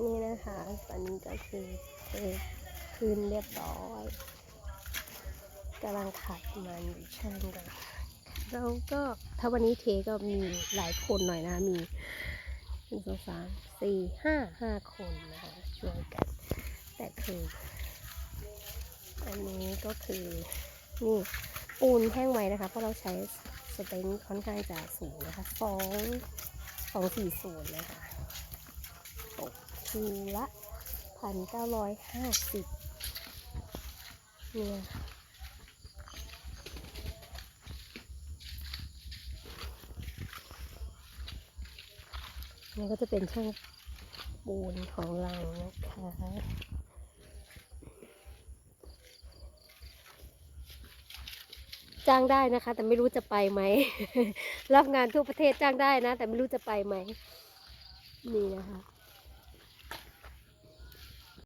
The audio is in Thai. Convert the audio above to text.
นี่นะคะตอนนี้ก็คือเทคืนเรียบร้อยกำลังขัดมันอยู่เช่างกันเราก็ถ้าวันนี้เทก็มีหลายคนหน่อยนะมีหนึ่งสองสามสี่ห้าห้าคนนะคะช่วยกัน แต่คือ อันนี้ก็คือนี่ปูนแห้งไว้นะคะ เพราะเราใช้สเต็งค่อนข้างจะสูงนะคะสองสองสี่ศูนย์นะคะ กทีละพันเก้าร้อยห้าสิบเนี่ยนี่ก็จะเป็นช่างปูนของเรานะคะจ้างได้นะคะ แต่ไม่รู้จะไปไหม รับงานทั่วประเทศจ้างได้นะ แต่ไม่รู้จะไปไหม นี่นะคะ